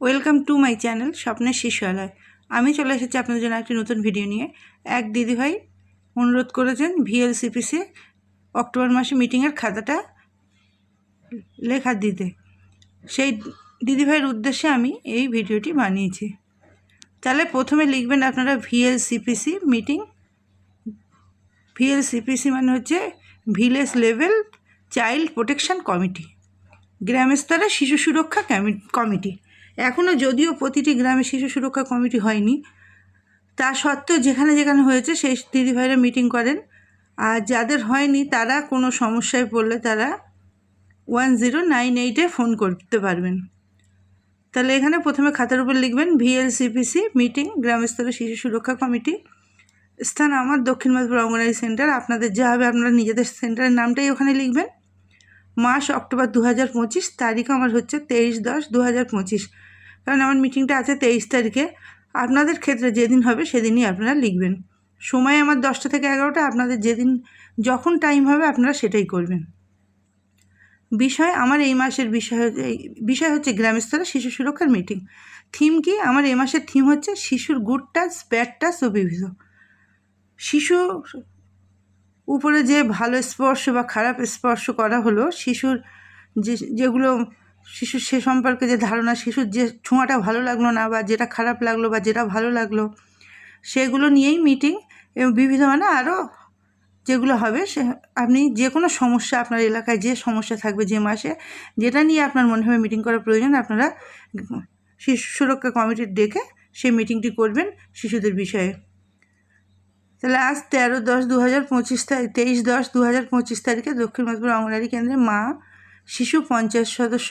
Welcome to my channel স্বপ্নের শিশুয়ালয়। আমি চলে এসেছি আপনাদের জন্য একটি নতুন ভিডিও নিয়ে। এক দিদিভাই অনুরোধ করেছেন ভিএলসিপিসি অক্টোবর মাসে মিটিংয়ের খাতাটা লেখা দিতে। সেই দিদিভাইয়ের উদ্দেশ্যে আমি এই ভিডিওটি বানিয়েছি। তাহলে প্রথমে লিখবেন আপনারা ভিএলসিপিসি মিটিং। ভিএলসিপিসি মানে হচ্ছে village level child protection committee. গ্রামের স্তরে শিশু সুরক্ষা কমি- কমিটি। এখনও যদিও প্রতিটি গ্রামে শিশু সুরক্ষা কমিটি হয়নি, তা সত্ত্বেও যেখানে যেখানে হয়েছে সেই দিদিভাইরা মিটিং করেন। আর যাদের হয়নি, তারা কোনো সমস্যায় পড়লে তারা ওয়ান জিরো নাইন এইটে ফোন করতে পারবেন। তাহলে এখানে প্রথমে খাতার উপর লিখবেন, ভিএলসিপিসি মিটিং গ্রাম স্তরে শিশু সুরক্ষা কমিটি। স্থান আমার দক্ষিণ মাধপুর অঙ্গনারী সেন্টার, আপনাদের যা হবে আপনারা নিজেদের সেন্টারের নামটাই ওখানে লিখবেন। মাস অক্টোবর দু হাজার পঁচিশ তারিখ আমার হচ্ছে তেইশ দশ দু হাজার কারণ আমার মিটিংটা আছে তেইশ তারিখে। আপনাদের ক্ষেত্রে যেদিন হবে সেদিনই আপনারা লিখবেন। সময় আমার দশটা থেকে এগারোটা, আপনাদের যেদিন, যখন টাইম হবে আপনারা সেটাই করবেন। বিষয় আমার এই মাসের বিষয় বিষয় হচ্ছে গ্রাম স্তরে শিশু সুরক্ষার মিটিং থিম কি? আমার এই মাসের থিম হচ্ছে শিশুর গুড টাচ ব্যাড টাচ ও বিবিধ শিশু উপরে যে ভালো স্পর্শ বা খারাপ স্পর্শ করা হলো, শিশুর যে, যেগুলো শিশুর সে সম্পর্কে যে ধারণা, শিশুর যে ছোঁয়াটা ভালো লাগল না বা যেটা খারাপ লাগল বা যেটা ভালো লাগল, সেগুলো নিয়েই মিটিং এবং বিভিন্ন মানে আরও যেগুলো হবে সে, আপনি যে কোনো সমস্যা আপনার এলাকায় যে সমস্যা থাকবে যে মাসে, যেটা নিয়ে আপনার মনে হবে মিটিং করা প্রয়োজন, আপনারা শিশু সুরক্ষা কমিটির ডেকে সেই মিটিংটি করবেন শিশুদের বিষয়ে। তাহলে আজ তেরো দশ দু হাজার পঁচিশ তারিখ তেইশ দশ দু হাজার পঁচিশ তারিখে দক্ষিণ মাধপুর অঙ্গনারী কেন্দ্রে মা, শিশু পঞ্চায়েত সদস্য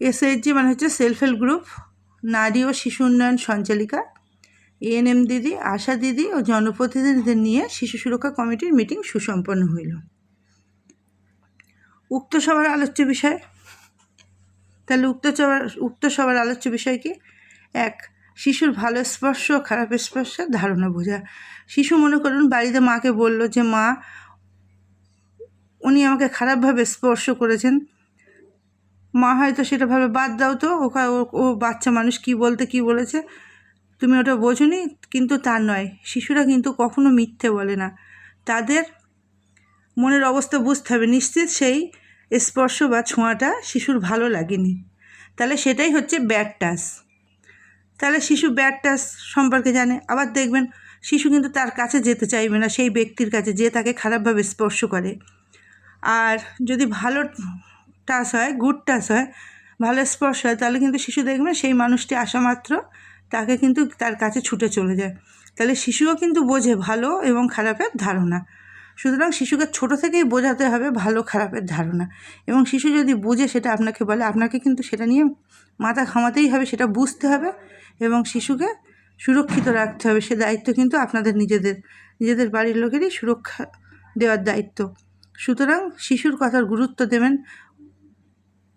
এসএইচজি মানে হচ্ছে সেলফ হেল্প গ্রুপ নারী ও শিশু উন্নয়ন সঞ্চালিকা। এএনএম দিদি, আশা দিদি ও জনপ্রতিনিধিদের নিয়ে শিশু সুরক্ষা কমিটির মিটিং সুসম্পন্ন হইল। উক্ত সভার আলোচ্য বিষয়? তাহলে উক্ত সভার উক্ত সভার আলোচ্য বিষয় কি? এক, শিশুর ভালো স্পর্শ খারাপ স্পর্শের ধারণা বোঝা। শিশু মনে করুন বাড়িতে মাকে বলল যে, মা, উনি আমাকে খারাপভাবে স্পর্শ করেছেন। মা হয়তো সেটা ভাবে, বাদ দাও তো, ওকা- ও ও বাচ্চা মানুষ কি বলতে, কি বলেছে? তুমি ওটা বোঝনি, কিন্তু তা নয়। শিশুরা কিন্তু কখনো মিথ্যে বলে না। তাদের মনের অবস্থা বুঝতে হবে। নিশ্চিত সেই স্পর্শ বা ছোঁয়াটা শিশুর ভালো লাগেনি। তাহলে সেটাই হচ্ছে ব্যাড টাচ তাহলে শিশু ব্যাড টাচ সম্পর্কে জানে। আবার দেখবেন, শিশু কিন্তু তার কাছে যেতে চাইবে না, সেই ব্যক্তির কাছে, যে তাকে খারাপভাবে স্পর্শ করে। আর যদি ভালো টাচ হয়, গুড টাচ হয়, ভালো স্পর্শ হয়, তাহলে কিন্তু শিশু দেখবে সেই মানুষটি আসা মাত্র, তাকে কিন্তু তার কাছে ছুটে চলে যায়। তাহলে শিশুও কিন্তু বোঝে ভালো এবং খারাপের ধারণা। সুতরাং শিশুকে ছোট থেকেই বোঝাতে হবে ভালো, খারাপের ধারণা। এবং শিশু যদি বুঝে সেটা আপনাকে বলে, আপনাকে কিন্তু সেটা নিয়ে মাথা ঘামাতেই হবে, সেটা বুঝতে হবে এবং শিশুকে সুরক্ষিত রাখতে হবে। সে দায়িত্ব কিন্তু আপনাদের নিজেদের নিজেদের বাড়ির লোকেরই সুরক্ষা দেওয়ার দায়িত্ব। সুতরাং শিশুর কথার গুরুত্ব দেবেন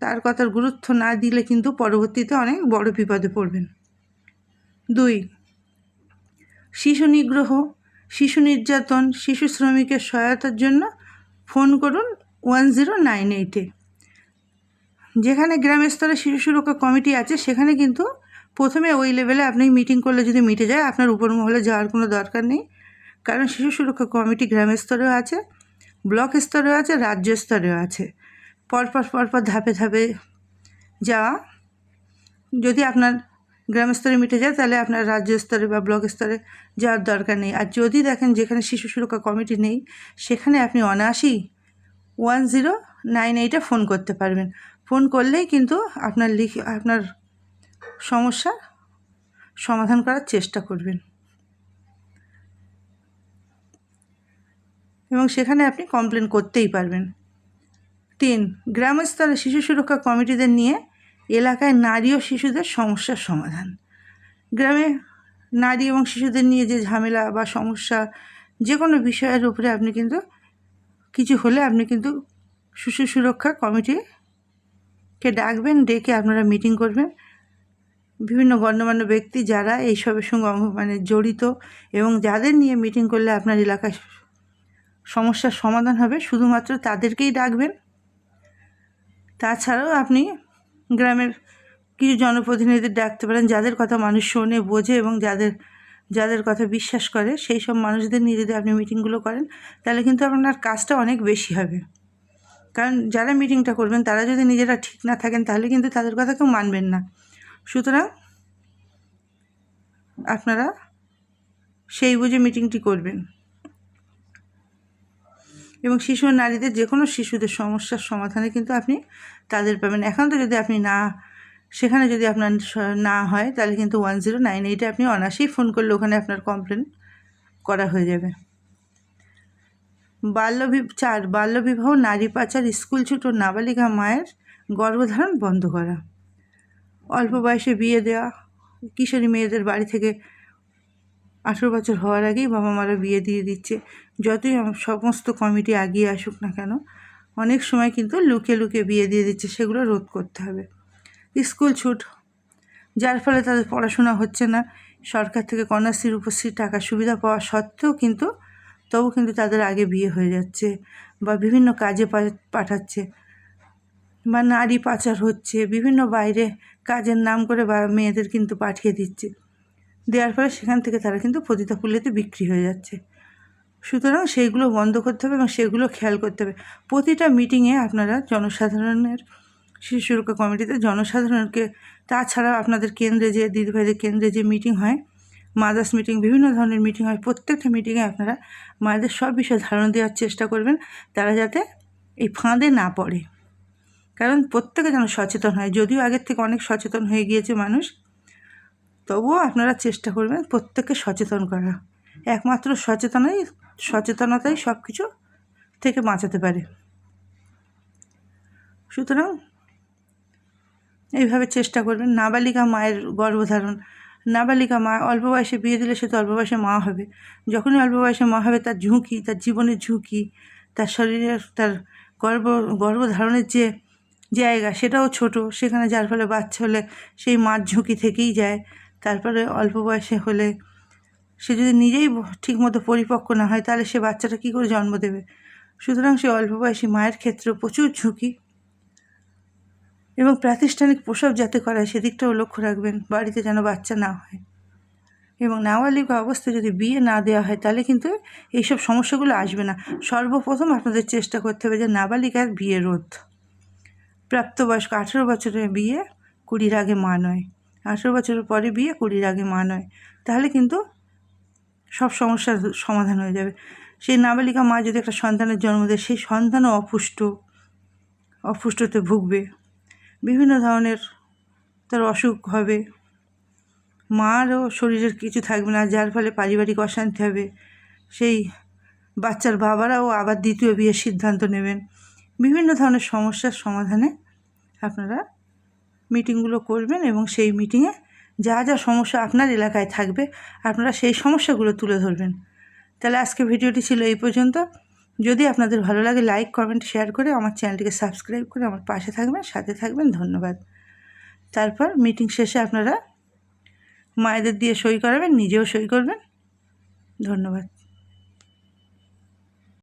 তার কথার গুরুত্ব না দিলে কিন্তু পরবর্তীতে অনেক বড় বিপদে পড়বেন। দুই, শিশু নিগ্রহ, শিশু নির্যাতন, শিশু শ্রমিকের সহায়তার জন্য ফোন করুন ওয়ান জিরো নাইন এইটে যেখানে গ্রাম স্তরে শিশু সুরক্ষা কমিটি আছে, সেখানে কিন্তু প্রথমে ওই লেভেলে আপনি মিটিং করলে যদি মিটে যায়, আপনার উপর মহলে যাওয়ার কোনো দরকার নেই। কারণ শিশু সুরক্ষা কমিটি গ্রাম স্তরেও আছে, ব্লক স্তরেও আছে, রাজ্য স্তরেও আছে। পরপর পরপর ধাপে ধাপে যাওয়া। যদি আপনার গ্রাম স্তরে মিটে যায়, তাহলে আপনার রাজ্য স্তরে বা ব্লক স্তরে যাওয়ার দরকার নেই। আর যদি দেখেন যেখানে শিশু সুরক্ষা কমিটি নেই, সেখানে আপনি অনায়াসেই ওয়ান জিরো নাইন এইটে ফোন করতে পারবেন। ফোন করলেই কিন্তু আপনার লিখ, আপনার সমস্যার সমাধান করার চেষ্টা করবেন। এবং সেখানে আপনি কমপ্লেন করতেই পারবেন। তিন গ্রাম স্তরে শিশু সুরক্ষা কমিটিদের নিয়ে এলাকায় নারী ও শিশুদের সমস্যার সমাধান। গ্রামে নারী এবং শিশুদের নিয়ে যে ঝামেলা বা সমস্যা যে কোনো বিষয়ের উপরে আপনি কিন্তু কিছু হলে আপনি কিন্তু শিশু সুরক্ষা কমিটিকে ডাকবেন, ডেকে আপনারা মিটিং করবেন। বিভিন্ন গণ্যমান্য ব্যক্তি যারা এইসবের সঙ্গে মানে জড়িত এবং যাদের নিয়ে মিটিং করলে আপনার এলাকায় সমস্যার সমাধান হবে, শুধুমাত্র তাদেরকেই ডাকবেন। তাছাড়াও আপনি গ্রামের কিছু জনপ্রতিনিধিদের ডাকতে পারেন, যাদের কথা মানুষ শোনে, বোঝে এবং যাদের যাদের কথা বিশ্বাস করে, সেই সব মানুষদের নিয়ে যদি আপনি মিটিংগুলো করেন, তাহলে কিন্তু আপনার কাজটা অনেক বেশি হবে। কারণ যারা মিটিংটা করবেন, তারা যদি নিজেরা ঠিক না থাকেন, তাহলে কিন্তু তাদের কথা কেউ মানবেন না। সুতরাং আপনারা সেই বুঝে মিটিংটি করবেন। এবং শিশু নারীদের যে কোনো শিশুদের সমস্যার সমাধানে কিন্তু আপনি তাদের পাবেন। এখন তো যদি আপনি না, সেখানে যদি আপনার না হয়, তাহলে কিন্তু ওয়ান জিরো নাইন এইটে আপনি অনায়াসেই ফোন করলে ওখানে আপনার কমপ্লেন করা হয়ে যাবে। বাল্যবি, চার, বাল্যবিবাহ, নারী পাচার, স্কুল ছুট ও নাবালিকা মায়ের গর্ভধারণ বন্ধ করা। অল্প বয়সে বিয়ে দেওয়া, কিশোরী মেয়েদের বাড়ি থেকে আঠেরো বছর হওয়ার আগেই বাবা মারা বিয়ে দিয়ে দিচ্ছে। যতই সমস্ত কমিটি এগিয়ে আসুক না কেন, অনেক সময় কিন্তু লুকে লুকে বিয়ে দিয়ে দিচ্ছে, সেগুলো রোধ করতে হবে। স্কুল ছুট, যার ফলে তাদের পড়াশোনা হচ্ছে না। সরকার থেকে কন্যাশ্রী রূপশ্রী টাকা সুবিধা পাওয়া সত্ত্বেও কিন্তু, তবু কিন্তু তাদের আগে বিয়ে হয়ে যাচ্ছে বা বিভিন্ন কাজে পাঠাচ্ছে বা নারী পাচার হচ্ছে, বিভিন্ন বাইরে কাজের নাম করে বা মেয়েদের কিন্তু পাঠিয়ে দিচ্ছে। দেওয়ার ফলে সেখান থেকে তারা কিন্তু পতিতা পুল্লেতে বিক্রি হয়ে যাচ্ছে। সুতরাং সেইগুলো বন্ধ করতে হবে এবং সেগুলো খেয়াল করতে হবে। প্রতিটা মিটিংয়ে আপনারা জনসাধারণের, শিশু সুরক্ষা কমিটিতে জনসাধারণকে তাছাড়া আপনাদের কেন্দ্রে যে দিদিভাইদের কেন্দ্রে যে মিটিং হয়, মাদার্স মিটিং, বিভিন্ন ধরনের মিটিং হয়, প্রত্যেকটা মিটিংয়ে আপনারা মায়েদের সব বিষয়ে ধারণা দেওয়ার চেষ্টা করবেন, তারা যাতে এই ফাঁদে না পড়ে। কারণ প্রত্যেকে যেন সচেতন হয়। যদিও আগের থেকে অনেক সচেতন হয়ে গিয়েছে মানুষ তবুও আপনারা চেষ্টা করবেন প্রত্যেককে সচেতন করা। একমাত্র সচেতনাই, সচেতনতাই সব কিছু থেকে বাঁচাতে পারে। সুতরাং এইভাবে চেষ্টা করবেন। নাবালিকা মায়ের গর্ভধারণ, নাবালিকা মা অল্প বয়সে বিয়ে দিলে সে তো অল্প বয়সে মা হবে। যখনই অল্প বয়সে মা হবে, তার ঝুঁকি, তার জীবনের ঝুঁকি, তার শরীরের, তার গর্ভ, গর্ভধারণের যে জায়গা, সেটাও ছোট। সেখানে যার ফলে বাচ্চা হলে সেই মার ঝুঁকি থেকেই যায়। তারপরে অল্প বয়সে হলে সে যদি নিজেই ঠিকমতো পরিপক্ক না হয়, তাহলে সে বাচ্চাটা কী করে জন্ম দেবে? সুতরাং সে অল্প বয়সী মায়ের ক্ষেত্রেও প্রচুর ঝুঁকি এবং প্রাতিষ্ঠানিক প্রসব যাতে করায়, সেদিকটাও লক্ষ্য রাখবেন, বাড়িতে যেন বাচ্চা না হয়। এবং নাবালিকা অবস্থায় যদি বিয়ে না দেওয়া হয়, তাহলে কিন্তু এইসব সমস্যাগুলো আসবে না। সর্বপ্রথম আপনাদের চেষ্টা করতে হবে যে নাবালিকার বিয়ে রোধ। প্রাপ্তবয়স্ক আঠেরো বছরের বিয়ে, কুড়ির আগে মা নয়। আঠেরো বছরের পরে বিয়ে, কুড়ির আগে মা নয়। তাহলে কিন্তু সব সমস্যার সমাধান হয়ে যাবে। সেই নাবালিকা মা যদি একটা সন্তানের জন্ম দেয়, সেই সন্তানও অপুষ্ট, অপুষ্টতে ভুগবে। বিভিন্ন ধরনের তার অসুখ হবে। মারও শরীরের কিছু থাকবে না, যার ফলে পারিবারিক অশান্তি হবে। সেই বাচ্চার বাবারাও আবার দ্বিতীয় বিয়ের সিদ্ধান্ত নেবেন। বিভিন্ন ধরনের সমস্যার সমাধানে আপনারা মিটিংগুলো করবেন এবং সেই মিটিংয়ে যা যা সমস্যা আপনার এলাকায় থাকবে, আপনারা সেই সমস্যাগুলো তুলে ধরবেন। তাহলে আজকে ভিডিওটি ছিল এই পর্যন্ত। যদি আপনাদের ভালো লাগে, লাইক, কমেন্ট, শেয়ার করে আমার চ্যানেলটিকে সাবস্ক্রাইব করে আমার পাশে থাকবেন, সাথে থাকবেন। ধন্যবাদ। তারপর মিটিং শেষে আপনারা মায়েদের দিয়ে সই করাবেন, নিজেও সই করবেন। ধন্যবাদ।